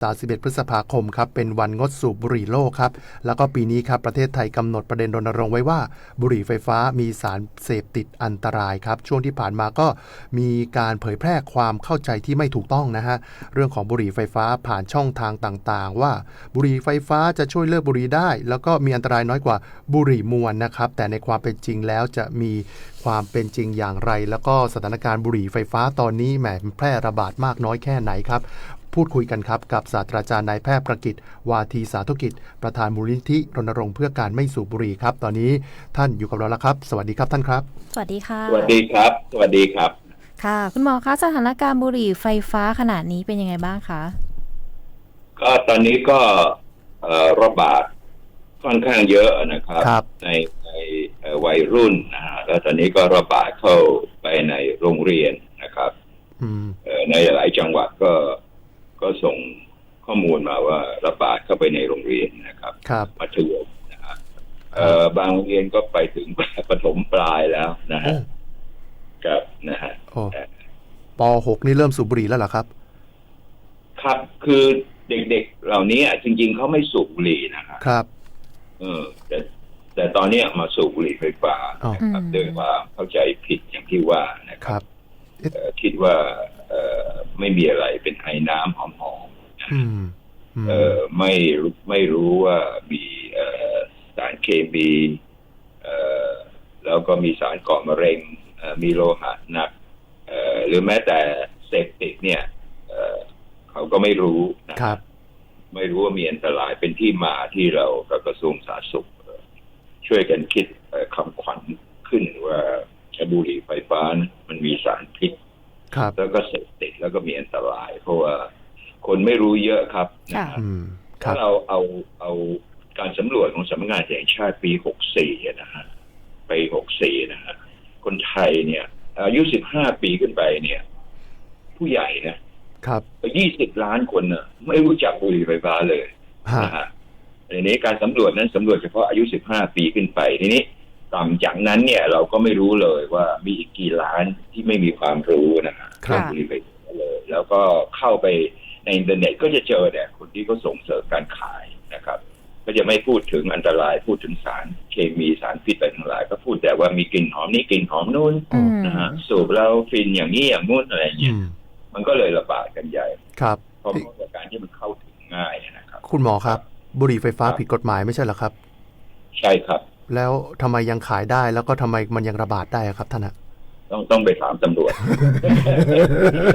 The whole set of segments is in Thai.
31 พฤษภาคมครับเป็นวันงดสูบบุหรี่โลกครับ แล้วก็ปีนี้ครับประเทศไทยกำหนดประเด็นรณรงค์ไว้ว่า บุหรี่ไฟฟ้ามีสารเสพติดอันตรายครับ ช่วงที่ผ่านมาก็มีการเผยแพร่ความเข้าใจที่ไม่ถูกต้องนะฮะ เรื่องของบุหรี่ไฟฟ้าผ่านช่องทางต่างๆ ว่าบุหรี่ไฟฟ้าจะช่วยเลิกบุหรี่ได้ แล้วก็มีอันตรายน้อยกว่าบุหรี่มวลนะครับ แต่ในความเป็นจริงแล้วจะมีความเป็นจริงอย่างไร แล้วก็สถานการณ์บุหรี่ไฟฟ้าตอนนี้แหมแพร่ระบาดมากน้อยแค่ไหนครับ พูดคุยกันครับ กับศาสตราจารย์นายแพทย์ประกิตวาทีสาธุกิจ ประธานมูลนิธิรณรงค์เพื่อการไม่สูบบุหรี่ครับ ตอนนี้ท่านอยู่กับเราแล้วครับ สวัสดีครับท่านครับ สวัสดีค่ะ สวัสดีครับ สวัสดีครับ ค่ะ คุณหมอคะสถานการณ์บุหรี่ไฟฟ้าขนาดนี้เป็นยังไงบ้างคะก็ตอนนี้ก็เอ่อระบาดค่อนข้างเยอะนะครับครับในในเอ่อวัยรุ่นนะฮะแล้วตอนนี้ก็ระบาดเข้าไปในโรงเรียนนะครับอืมเอ่อในหลายจังหวัดก็ ก็ส่งข้อมูลมาว่าระบาดเข้าไปในโรงเรียนนะครับครับมัธยมนะฮะเอ่อบางโรงเรียนก็ไปถึงประถมปลายแล้วนะโอ้ฮะครับนะฮะโอ้ป .6 นี่เริ่มสูบบุหรี่แล้วเหรอครับ ครับคือเด็กๆเหล่านี้จริง ๆเขาไม่สูบบุหรี่นะครับครับ เออแต่แต่ตอนเนี้ยมาสูบบุหรี่ไฟฟ้าอ๋อนะครับอืมด้วยความเข้าใจผิดอย่างที่ว่านะคครับรับเอ่อคิดว่า เอ่อไม่มีอะไรเป็นไอน้ำหอมๆนะอืมอืมเอ่อไม่รู้ไม่รู้ว่ามีเอ่อสารเคมีเอ่อแล้วก็มีสารก่อมะเร็งเอ่อมีโลหะหนักเอ่อหรือแม้แต่เสพติดเนี่ยเอ่อเขาก็ไม่รู้นะครับ ไม่รู้ว่ามีอันตรายเป็นที่มาที่เรากับกระทรวงสาธารณสุขเอ่อช่วยกันคิดเอ่อคำขวัญขึ้นว่าบุหรี่ไฟฟ้านะมันมีสารพิษครับ แล้วก็เสพติดแล้วก็มีอันตราย เพราะว่าคนไม่รู้เยอะครับนะค่ะฮะอืมคถ้ารับเราเอาเอาการสำรวจของสำนักงานแห่งชาติปี 64 นะฮะไป 64 นะฮะคนไทยเนี่ย อายุ 15 ปีขึ้นไปเนี่ย ผู้ใหญ่นะครับ 20 ล้านคนน่ะไม่รู้จักบุหรี่ไฟฟ้าเลยฮะนะฮะทีนี้การสำรวจนั้นสำรวจเฉพาะอายุ 15 ปีขึ้นไปทีนี้ ต่ำจากนั้นเนี่ยเราก็ไม่รู้เลยว่ามีอีกกี่ล้านที่ไม่มีความรู้นะฮะครับเองบุหรี่ไฟฟ้าเลย แล้วก็เข้าไปในอินเทอร์เน็ตก็จะเจอเนี่ยคนที่เขาส่งเสริมการขายนะครับ ก็จะไม่พูดถึงอันตรายพูดถึงสารเคมีสารพิษอะไรทั้งหลาย ก็พูดแต่ว่ามีกลิ่นหอมนี่กลิ่นหอมนู่นอืมนะฮะสูบแล้วฟินอย่างนี้อย่างนู้นอะไรอืเงี้ยมมันก็เลยระบาดกันใหญ่ครับเพราะว่าการที่มันเข้าถึงง่ายนะครับ คุณหมอครับ บุหรี่ไฟฟ้าครับผิดกฎหมายไม่ใช่เหรอครับ ใช่ครับ แล้วทำไมยังขายได้ แล้วก็ทำไมมันยังระบาดได้อะครับท่านอะต้องต้องไปถามตำรวจ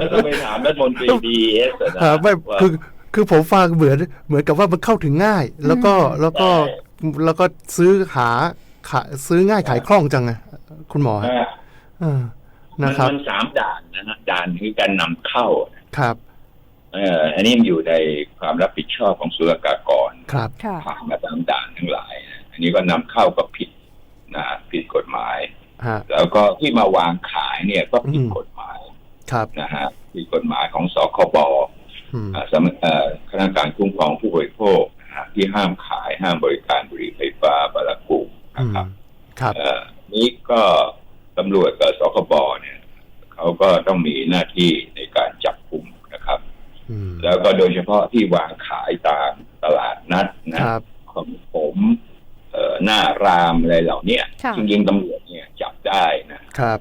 แล้วต้องไปถามรัฐมนตรีดีเอสนะอ่าไม่ว่าคือคือผมฟังเหมือนเหมือนกับว่ามันเข้าถึงง่าย แล้วก็แล้วก็ใช่แล้วก็ซื้อหาขาซื้อง่ายขายคล่องจังไงคุณหมอฮะอ่าเออนะครับมันสามด่านนะฮะด่านคือการนำเข้าครับเอ่ออันนี้มันอยู่ในความรับผิดชอบของศุลกากรครับค่ะผ่านมาตามด่านทั้งหลายนะ อันนี้ก็นำเข้าก็ผิดนะผิดกฎหมายฮะแล้วก็ที่มาวางขายเนี่ยก็ผิดอืมกฎหมายครับนะฮะผิดกฎหมายของสคบอืมอ่าสำเอ่อคณะกรรมการคุ้มครองผู้บริโภคนะฮะที่ห้ามขายห้ามบริการบุหรี่ไฟฟ้าบารากุมอืนะครับมครับเอ่อนี้ก็ตำรวจกับสคบเนี่ยเขาก็ต้องมีหน้าที่ในการจับกลุ่มนะครับอืมแล้วก็โดยเฉพาะที่วางขายตามตลาดนัดนะครับของผมเอ่อ หน้ารามอะไรเหล่าเนี้ยค่ะจริงๆตำรวจเนี่ยจับได้นะครับ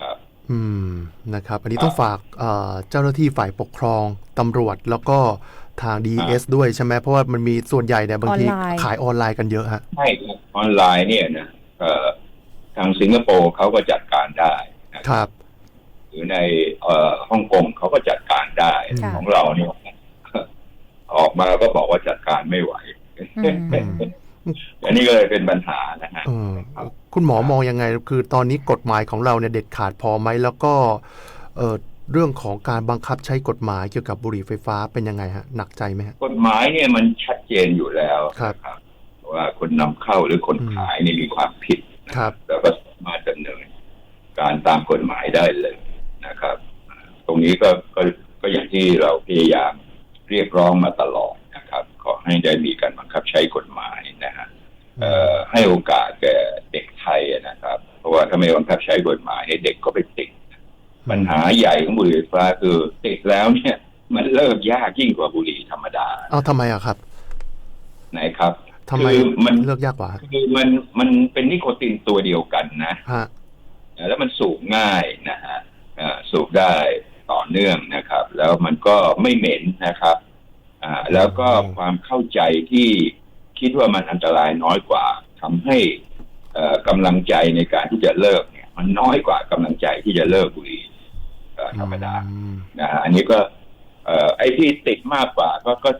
ครับ อืมนะครับ อันนี้ต้องฝากเอ่อเจ้าหน้าที่ฝ่ายปกครองตำรวจแล้วก็ทาง DES ด้วยใช่ไหมเพราะว่ามันมีส่วนใหญ่เนี่ยบางทีออนไลน์ขายออนไลน์กันเยอะฮะใช่ครับออนไลน์เนี่ยนะเอ่อทางสิงคโปร์เขาก็จัดการได้นะครับหรือในเอ่อฮ่องกงเขาก็จัดการได้ค่ะของเราเนี่ยออกมาก็บอกว่าจัดการไม่ไหว อืมอันนี้ก็เลยเป็นปัญหานะฮะเออคุณหมอมองยังไง คือตอนนี้กฎหมายของเราเนี่ยเด็ดขาดพอไหมแล้วก็เออเรื่องของการบังคับใช้กฎหมายเกี่ยวกับบุหรี่ไฟฟ้าเป็นยังไงฮะหนักใจไหมฮะกฎหมายเนี่ยมันชัดเจนอยู่แล้วครับนะว่าคนนำเข้าหรือคนขายนี่มีความผิดครับแล้วก็สามารถดำเนินการตามกฎหมายได้เลยนะครับ ตรงนี้ก็ก็ก็อย่างที่เราพยายามเรียกร้องมาตลอดนะครับ ขอให้ได้มีการบังคับใช้กฎหมายนะฮะเอ่อ ให้โอกาสแก่เด็กไทยนะครับ เพราะว่าถ้าไม่บังคับใช้กฎหมายเนี่ยเด็กก็ไปติดปัญหาใหญ่ของบุหรี่ไฟฟ้าคือติดแล้วเนี่ย มันเลิกยากยิ่งกว่าบุหรี่ธรรมดาเอาทำไมอะครับ ไหนครับทำไมคือมันเลิกยากกว่าคือมันมันเป็นนิโคตินตัวเดียวกันนะฮะแล้วมันสูบง่ายนะฮะเอ่อสูบได้ต่อเนื่องนะครับ แล้วมันก็ไม่เหม็นนะครับ อ่า แล้วก็ความเข้าใจที่ คิดว่ามันอันตรายน้อยกว่าทำให้เอ่อกำลังใจในการที่จะเลิกเนี่ย มันน้อยกว่ากำลังใจที่จะเลิกบุหรี่เอ่อธรรมดาอืมนะฮะอันนี้ก็เอ่อไอ้ที่ติดมากกว่าก็ก็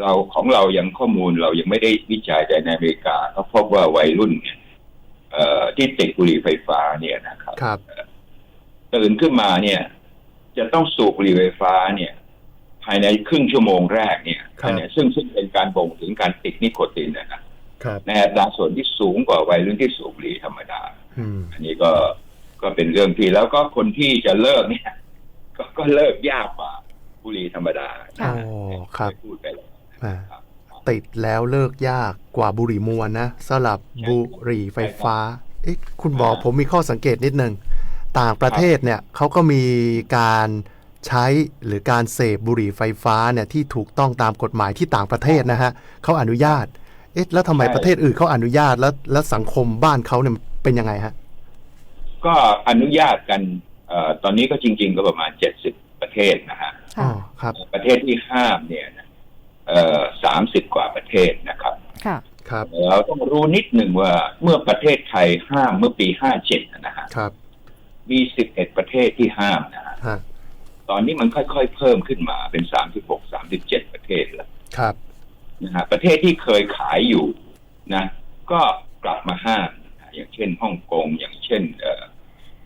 เราของเรายังข้อมูลเรายังไม่ได้วิจัยแต่ในอเมริกาเขาพบว่าวัยรุ่นเนี่ยเอ่อที่ติดบุหรี่ไฟฟ้าเนี่ยนะครับครับตื่นขึ้นมาเนี่ย จะต้องสูบบุหรี่ไฟฟ้าเนี่ย ภายในครึ่งชั่วโมงแรกเนี่ยครับเนี่ยซึ่งซึ่งเป็นการบ่งถึงการติดนิโคตินนะครับครับในอัตราส่วนที่สูงกว่าวัยรุ่นที่สูบบุหรี่ธรรมดาอืมอันนี้ก็ก็เป็นเรื่องที่แล้วก็คนที่จะเลิกเนี่ย ก็ก็เลิกยากกว่าบุหรี่ธรรมดาค่ะโอ้ครับพูดไปแล้วอ่าครับติดแล้วเลิกยากกว่าบุหรี่มวนนะสลับบุหรี่ไฟฟ้า เอ๊ะคุณหมออ่าผมมีข้อสังเกตนิดนึง ต่างประเทศเนี่ยเขาก็มีการ ใช้หรือการเสพบุหรี่ไฟฟ้าเนี่ยที่ถูกต้องตามกฎหมายที่ต่างประเทศนะฮะเขาอนุญาต เอ๊ะแล้วทำไมประเทศอื่นเขาอนุญาตแล้วแล้วสังคมบ้านเขาเนี่ยเป็นยังไงฮะก็อนุญาตกันเอ่อตอนนี้ก็จริง ๆ ก็ประมาณเจ็ดสิบประเทศนะฮะอ๋อค่ะครับ ประเทศที่ห้ามเนี่ยเอ่อสามสิบกว่าประเทศนะครับค่ะ ครับเราต้องรู้นิดหนึ่งว่าเมื่อประเทศไทยห้ามเมื่อปีห้าเจ็ดนะฮะครับมีสิบเอ็ดประเทศที่ห้ามนะฮะฮะ ตอนนี้มันค่อยๆเพิ่มขึ้นมาเป็นสามสิบหกสามสิบเจ็ดประเทศแล้วครับนะฮะประเทศที่เคยขายอยู่นะ ก็กลับมาห้ามนะอย่างเช่นฮ่องกงอย่างเช่นเอ่อ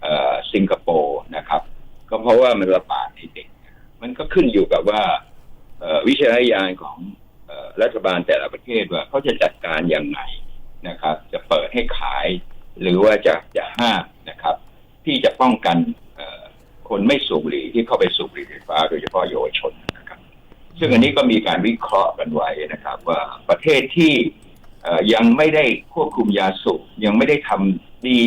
เอ่อสิงคโปร์นะครับ ก็เพราะว่ามันระบาดในเด็ก มันก็ขึ้นอยู่กับว่าเอ่อวิชาญาณของเอ่อรัฐบาลแต่ละประเทศว่าเขาจะจัดการอย่างไรนะครับ จะเปิดให้ขาย หรือว่าจะจะห้ามนะครับ ที่จะป้องกันเอ่อ คนไม่สูบบุหรี่ที่เข้าไปสูบบุหรี่ไฟฟ้าโดยเฉพาะเยาวชนนะครับ ซึ่งอันนี้ก็มีการวิเคราะห์กันไว้นะครับ ว่าประเทศที่เอ่อยังไม่ได้ควบคุมยาสูบยังไม่ได้ทำดี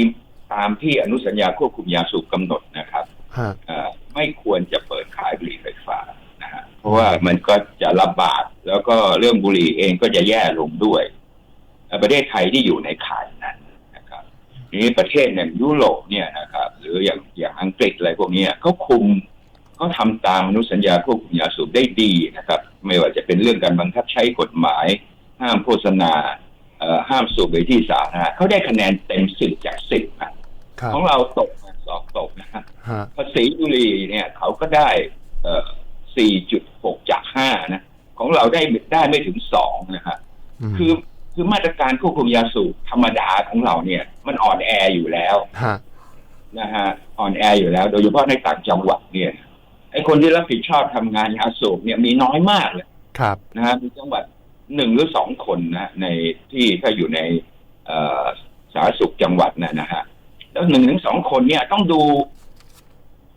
ตามที่อนุสัญญาควบคุมยาสูบกำหนดนะครับฮะเอ่อไม่ควรจะเปิดขายบุหรี่ไฟฟ้านะฮะเพราะว่ามันก็จะระบาดแล้วก็เรื่องบุหรี่เองก็จะแย่ลงด้วยเอ่อประเทศไทยที่อยู่ในข่ายนั้นนะครับทีนี้ประเทศอย่างยุโรป พวกเนี้ยเขาคุมเขาทำตามอนุสัญญาควบคุมยาสูบได้ดีนะครับ ไม่ว่าจะเป็นเรื่องการบังคับใช้กฎหมาย ห้ามโฆษณาเอ่อห้ามสูบในที่สาธารณะเขาได้คะแนนเต็มสิบจากสิบนะครับของเราตกนะสอบตกนะฮะฮะภาษีบุหรี่เนี่ยเขาก็ได้เอ่อ4.6จาก5นะ ของเราได้ได้ไม่ถึง2นะฮะมคือคือมาตรการควบคุมยาสูบธรรมดาของเราเนี่ย มันอ่อนแออยู่แล้วฮะ นะฮะอ่อนแออยู่แล้ว โดยเฉพาะในต่างจังหวัดเนี่ยไอ้คนที่รับผิดชอบทำงานยาสูบเนี่ยมีน้อยมากเลยครับนะฮะมีจังหวัดหนึ่งหรือสองคนนะในที่ถ้าอยู่ในเอ่อสาธารณสุขจังหวัดนะนะฮะแล้วหนึ่งถึงสองคนเนี่ยต้องดู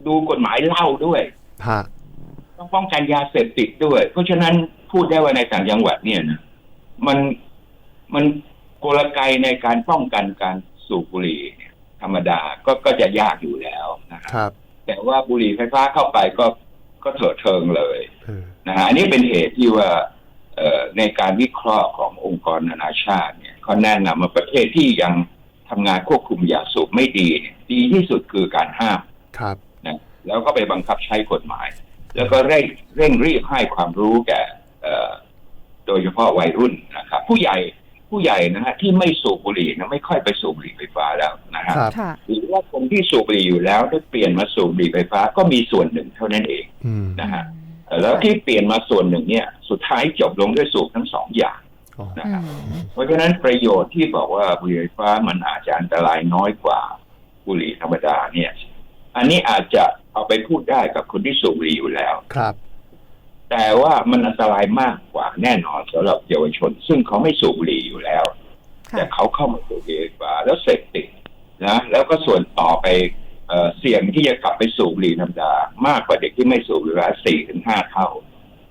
ดูกฎหมายเหล้าด้วยฮะต้องป้องกันยาเสพติดด้วย เพราะฉะนั้นพูดได้ว่าในต่างจังหวัดเนี่ยนะมันมันกลไกในการป้องกันการสูบบุหรี่เนี่ย ธรรมดาก็ก็จะยากอยู่แล้วนะคครับรับ แต่ว่าบุหรี่ไฟฟ้าเข้าไปก็ก็เถิดเทิงเลยเออนะฮะอันนี้เป็นเหตุที่ว่าเอ่อในการวิเคราะห์ขององค์กรนานาชาติเนี่ยเขาแนะนำว่าประเทศที่ยังทำงานควบคุมยาสูบไม่ดีเนี่ยดีที่สุดคือการห้ามครับนะแล้วก็ไปบังคับใช้กฎหมาย แล้วก็เร่งเร่งรีบให้ความรู้แก่เอ่อโดยเฉพาะวัยรุ่นนะครับ ผู้ใหญ่ ผู้ใหญ่นะฮะที่ไม่สูบบุหรี่นะไม่ค่อยไปสูบบุหรี่ไฟฟ้าแล้วนะฮะครับ ค่ะ หรือว่าคนที่สูบบุหรี่อยู่แล้วได้เปลี่ยนมาสูบบุหรี่ไฟฟ้าก็มีส่วนหนึ่งเท่านั้นเองอืมนะฮะเอ่อแล้วที่เปลี่ยนมาส่วนหนึ่งเนี่ย สุดท้ายจบลงด้วยสูบทั้งสองอย่าง อ๋อนะอืครับมเพราะฉะนั้นประโยชน์ที่บอกว่าบุหรี่ไฟฟ้ามันอาจจะอันตรายน้อยกว่าบุหรี่ธรรมดาเนี่ย อันนี้อาจจะเอาไปพูดได้กับคนที่สูบบุหรี่อยู่แล้ว ครับ แต่ว่ามันอันตรายมากกว่าแน่นอนสำหรับเยาวชน ซึ่งเขาไม่สูบบุหรี่อยู่แล้ว แต่ค่ะเขาเข้ามาสูบบุหรี่ไฟฟ้าแล้วเสพติดนะ แล้วก็ส่วนต่อไปเอ่อเสี่ยงที่จะกลับไปสูบบุหรี่ธรรมดามากกว่าเด็กที่ไม่สูบบุหรี่ไฟฟ้าสี่ถึงห้าเท่า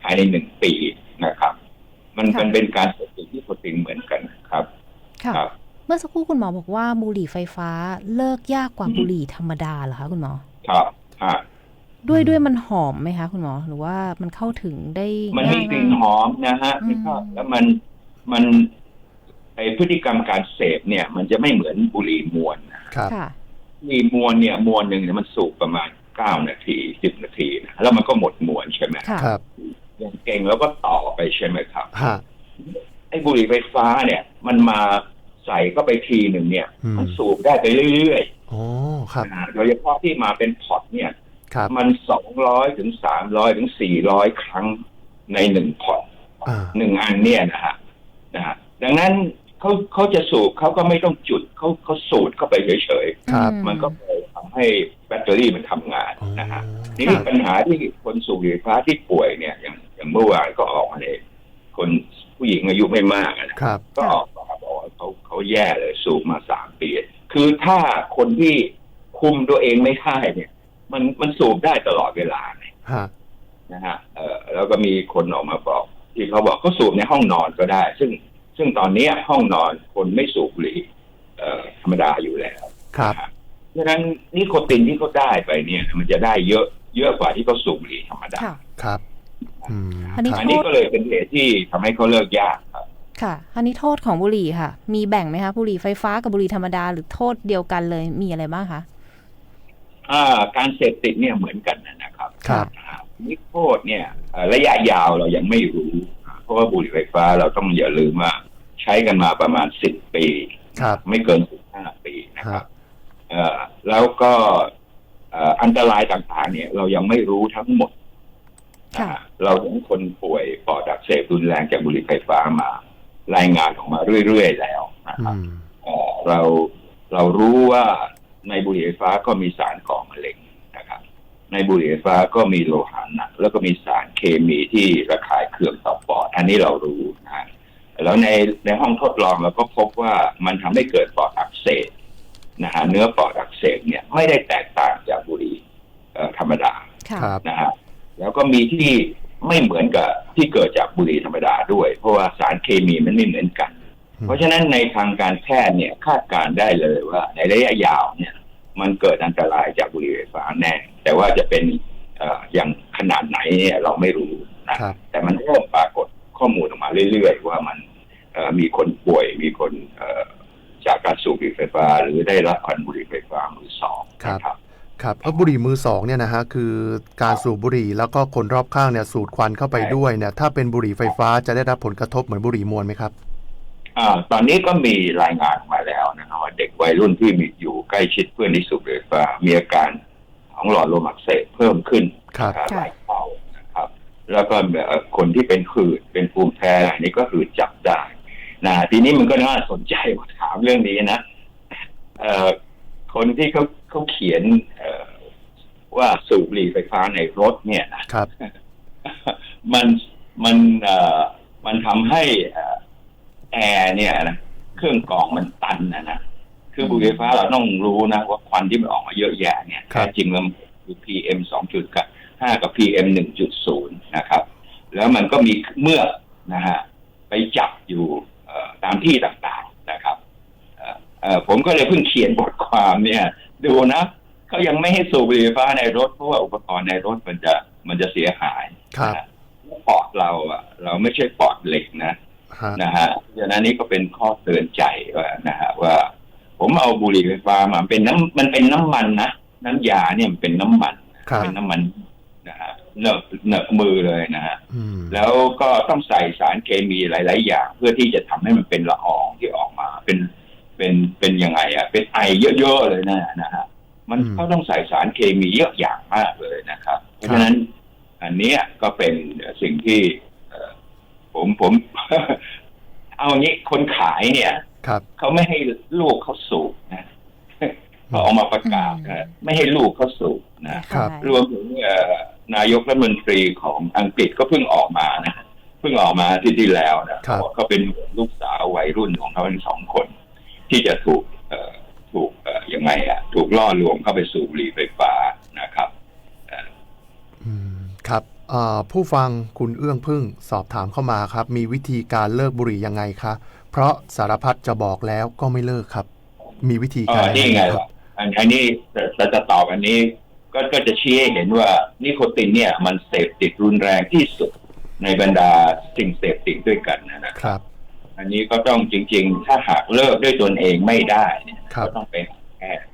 ภายในหนึ่งปีนะครับ มันค่ะมันเป็นการเสพติดที่โปรตีนเหมือนกันครับค่ะครับเมื่อสักครู่คุณหมอบอกว่าบุหรี่ไฟฟ้าเลิกยากกว่าบุหรี่ธรรมดาเหรอคะคุณหมอครับฮะ ด้วยด้วยมันหอมไหมคะ คุณหมอหรือว่ามันเข้าถึงได้ มันมีง่ายกลิ่นหอมนะฮะอืมแล้วก็แล้วมันมันไอพฤติกรรมการเสพเนี่ย มันจะไม่เหมือนบุหรี่มวนนะครับค่ะบุหรี่มวนเนี่ยมวนหนึ่งเนี่ยมันสูบประมาณเก้านาทีสิบนาทีนะแล้วมันก็หมดมวนใช่ไหมค่ะครับอย่างเก่งแล้วก็ต่อไปใช่ไหมครับฮะไอ้บุหรี่ไฟฟ้าเนี่ย มันมาใส่ก็ไปทีหนึ่งเนี่ยอืมมันสูบได้ไปเรื่อยอ๋อครับๆนะโดยเฉพาะที่มาเป็นพอร์ตเนี่ยครับ มันสองร้อยถึงสามร้อยถึงสี่ร้อยครั้งในหนึ่งพอร์ตอ่าหนึ่งอันเนี่ยนะฮะนะฮะดังนั้นเขาเขาจะสูบเขาก็ไม่ต้องจุดเขาเขาสูดเข้าไปเฉยครับอืๆมันก็เลยทำให้แบตเตอรี่มันทำงานอ๋อนะฮะคนี่รัคือบปัญหาที่คนสูบบุหรี่ไฟฟ้าที่ป่วยเนี่ยอย่างอย่างเมื่อวานก็ออกมาเลยคนผู้หญิงอายุไม่มากอะนะครับก็ออกมาบอกว่าเขาเขาแย่เลยสูบมาสามปี คือถ้าคนที่คุมตัวเองไม่ได้เนี่ย มันมันสูบได้ตลอดเวลาเนี่ยฮะนะฮะเออแล้วก็มีคนออกมาบอก ที่เขาบอกเขาสูบในห้องนอนก็ได้ ซึ่งซึ่งตอนเนี้ยห้องนอนคนไม่สูบบุหรี่เอ่อธรรมดาอยู่แล้วครับนะฮะเพราะฉะนั้นนิโคตินที่เขาได้ไปเนี่ย มันจะได้เยอะเยอะกว่าที่เขาสูบบุหรี่ธรรมดาค่ะครับอืมอันนี้ครับอันนี้ก็เลยเป็นเหตุที่ทำให้เขาเลิกยากครับค่ะ อันนี้โทษของบุหรี่ค่ะ มีแบ่งไหมคะบุหรี่ไฟฟ้ากับบุหรี่ธรรมดาหรือโทษเดียวกันเลยมีอะไรบ้างคะอ่า การเสพติดเนี่ยเหมือนกันนะครับครับนะฮะนิโทษเนี่ยเอ่อระยะยาวเรายังไม่รู้ เพราะว่าบุหรี่ไฟฟ้าเราต้องอย่าลืมว่าใช้กันมาประมาณสิบปีครับไม่เกินสิบห้าปีนะครับฮะเอ่อแล้วก็เอ่ออันตรายต่างๆ เนี่ย เรายังไม่รู้ทั้งหมดค่ะนะฮะเราเห็นคนป่วยปอดอักเสบรุนแรงจากบุหรี่ไฟฟ้ามา รายงานออกมาเรื่อยๆแล้วนะคอืรับมเอ่อเราเรารู้ว่า ในบุหรี่ไฟฟ้าก็มีสารก่อมะเร็งนะครับ ในบุหรี่ไฟฟ้าก็มีโลหะหนัก แล้วก็มีสารเคมีที่ระคายเคืองต่อปอด อันนี้เรารู้นะฮะแล้วในในห้องทดลองเราก็พบว่ามันทำให้เกิดปอดอักเสบนะฮะเนื้อปอดอักเสบเนี่ยไม่ได้แตกต่างจากบุหรี่เอ่อธรรมดาค่ะครับนะฮะแล้วก็มีที่ไม่เหมือนกับที่เกิดจากบุหรี่ธรรมดาด้วย เพราะว่าสารเคมีมันไม่เหมือนกันอืม เพราะฉะนั้นในทางการแพทย์เนี่ยคาดการณ์ได้เลยว่า ในระยะยาวเนี่ย มันเกิดอันตรายจากบุหรี่ไฟฟ้าแน่ แต่ว่าจะเป็นเอ่ออย่างขนาดไหนเนี่ยเราไม่รู้นะครับแต่มันเริ่มปรากฏข้อมูลออกมาเรื่อยๆ ว่ามันเอ่อมีคนป่วยมีคนเอ่อจากการสูบบุหรี่ไฟฟ้า หรือได้รับควันบุหรี่ไฟฟ้ามือสองนะครับครับเพราะบุหรี่มือสองเนี่ยนะฮะคือการสูบบุหรี่แล้วก็คนรอบข้างเนี่ยสูดควันเข้าไปด้วยเนี่ยถ้าเป็นบุหรี่ไฟฟ้าจะได้รับผลกระทบเหมือนบุหรี่มวลไหมครับ อ่าตอนนี้ก็มีรายงานออกมาแล้วนะครับว่าเด็กวัยรุ่นที่มีอยู่ใกล้ชิดเพื่อนที่สูบบุหรี่ไฟฟ้ามีอาการของหลอดลมอักเสบเพิ่มขึ้นครับนะครับหลายเท่านะครับ แล้วก็แบบคนที่เป็นหืดเป็นภูมิแพ้อันนี้ก็หืดจับได้นะทีนี้มันก็น่าสนใจว่าถามเรื่องนี้นะเอ่อคนที่เขาเขาเขียนเอ่อว่าสูบบุหรี่ไฟฟ้าในรถเนี่ยนะครับ มันมันเอ่อมันทำให้เอ่อ แอร์เนี่ยนะเครื่องกรองมันตันนะนะคือบุหรี่ไฟฟ้าเราต้องรู้นะว่าควันที่มันออกมาเยอะแยะเนี่ยครับแท้จริงแล้วมันคือ PM สองจุดกับห้ากับ PM หนึ่งจุดศูนย์นะครับ แล้วมันก็มีเมือกนะฮะไปจับอยู่เอ่อตามที่ต่างๆนะครับเอ่อเอ่อผมก็เลยเพิ่งเขียนบทความเนี่ย ดูนะเขายังไม่ให้สูบบุหรี่ไฟฟ้าในรถเพราะว่าอุปกรณ์ในรถมันจะมันจะเสียหายครับนะปอดเราอะเราไม่ใช่ปอดเหล็กนะฮะ นะฮะดังนั้นนี่ก็เป็นข้อเตือนใจว่านะฮะว่า ผมเอาบุหรี่ไฟฟ้ามาเป็นน้ำมันเป็นน้ำมันนะน้ำยาเนี่ยมันเป็นน้ำมันครับเป็นน้ำมันนะฮะเหนอะเหนอะมือเลยนะฮะอืมแล้วก็ต้องใส่สารเคมีหลาย ๆ อย่าง เพื่อที่จะทำให้มันเป็นละอองที่ออกมาเป็นเป็นเป็นยังไงอะ เป็นไอเยอะ ๆ เลยนะนะฮะมันอืมเขาต้องใส่สารเคมีเยอะอย่างมากเลยนะครับ เพราะฉะนั้นอันเนี้ยก็เป็นสิ่งที่เอ่อ ผมผม เอางี้คนขายเนี่ยครับเขาไม่ให้ลูกเขาสูบนะเขาออกมาประกาศนะไม่ให้ลูกเขาสูบนะครับรวมถึงเอ่อนายกรัฐมนตรีของอังกฤษก็เพิ่งออกมานะเพิ่งออกมาที่ที่แล้วนะครับบอกเขาเป็นลูกสาววัยรุ่นของเขาทั้งสองคน ที่จะถูกเอ่อถูกเอ่อยังไงอะ ถูกล่อลวงเข้าไปสู่บุหรี่ไฟฟ้านะครับ อืมครับเอ่อ ผู้ฟังคุณเอื้องพึ่งสอบถามเข้ามาครับ มีวิธีการเลิกบุหรี่ยังไงคะ เพราะสารพัดจะบอกแล้วก็ไม่เลิกครับ มีวิธีอ๋การอนี่ไงครัล่ะบอันอันนี้จะจะตอบอันนี้ก็ก็ก็จะชี้ให้เห็นว่านิโคตินเนี่ย มันเสพติดรุนแรงที่สุดในบรรดาสิ่งเสพติดด้วยกันนะครับครับอันนี้ก็ต้องจริง ๆ ถ้าหากเลิกด้วยตนเองไม่ได้เนี่ยครับก็ต้องไปหาแพทย์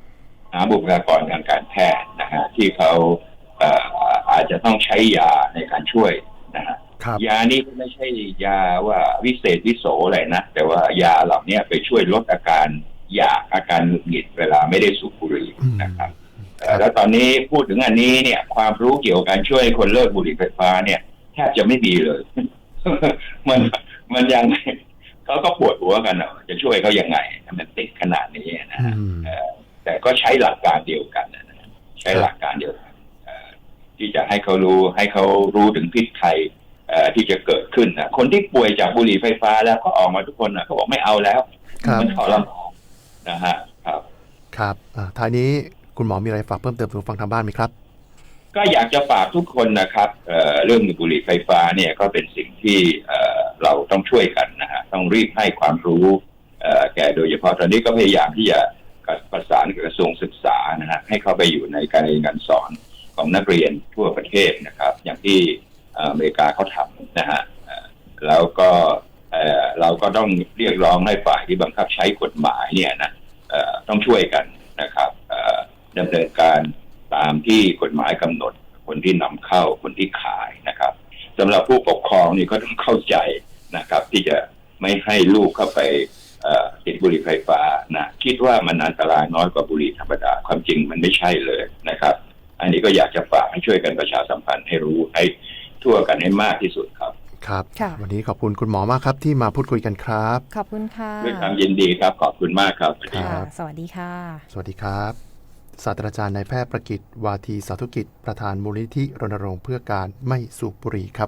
หาบุคลากรทางการแพทย์นะฮะที่เขาเอ่ออาจจะต้องใช้ยาในการช่วยนะฮะครับยานี้ไม่ใช่ยาว่าวิเศษวิโสอะไรนะ แต่ว่ายาเหล่านี้ไปช่วยลดอาการอยากอาการหงุดหงิดเวลาไม่ได้สูบบุหรี่นะครับเอ่อแล้วตอนนี้พูดถึงอันนี้เนี่ย ความรู้เกี่ยวกับการช่วยให้คนเลิกบุหรี่ไฟฟ้าเนี่ยแทบจะไม่มีเลย มันมันยังเขาก็ปวดหัวกันอะจะช่วยเขายังไงมันติดขนาดนี้นะอืฮะมเอ่อแต่ก็ใช้หลักการเดียวกันนะฮะใช้หลักการเดียวกันเอ่อ ที่จะให้เขารู้ให้เขารู้ถึงพิษภัยเอ่อที่จะเกิดขึ้นนะคนที่ป่วยจากบุหรี่ไฟฟ้าแล้วก็ออกมาทุกคนนะเขาบอกไม่เอาแล้วครับมันทรมานนะฮะครับ ครับอ่าท้ายนี้คุณหมอมีอะไรฝากเพิ่มเติมถึงฟังทางบ้านไหมครับ ก็อยากจะฝากทุกคนนะครับเอ่อเรื่องบุหรี่ไฟฟ้าเนี่ยก็เป็นสิ่งที่เอ่อเราต้องช่วยกันนะฮะต้องรีบให้ความรู้เอ่อแก่โดยเฉพาะตอนนี้ก็พยายามที่จะประสานกับกระทรวงศึกษานะฮะให้เข้าไปอยู่ในการเรียนการสอน ของนักเรียนทั่วประเทศนะครับ อย่างที่อเมริกาเขาทำนะฮะแล้วก็เราก็ต้องเรียกร้องให้ฝ่ายที่บังคับใช้กฎหมายเนี่ยนะต้องช่วยกันนะครับดำเนินการตามที่กฎหมายกำหนด คนที่นำเข้าคนที่ขายนะครับสำหรับผู้ปกครองนี่ก็ต้องเข้าใจนะครับ ที่จะไม่ให้ลูกเข้าไปติดบุหรี่ไฟฟ้านะคิดว่ามันอันตรายน้อยกว่าบุหรี่ธรรมดา ความจริงมันไม่ใช่เลย นะครับอันนี้ก็อยากจะฝากให้ช่วยกันประชาสัมพันธ์ให้รู้ให้ทั่วกันให้มากที่สุดครับ ครับ ค่ะ วันนี้ขอบคุณคุณหมอมากครับ ที่มาพูดคุยกันครับ ขอบคุณค่ะด้วยความยินดีครับ ขอบคุณมากครับสวัสดีค่ะครับสวัสดีค่ะ สวัสดีครับ ศาสตราจารย์นายแพทย์ประกิตวาทีสาธุกิจ ประธานมูลนิธิรณรงค์เพื่อการไม่สูบบุหรี่ครับ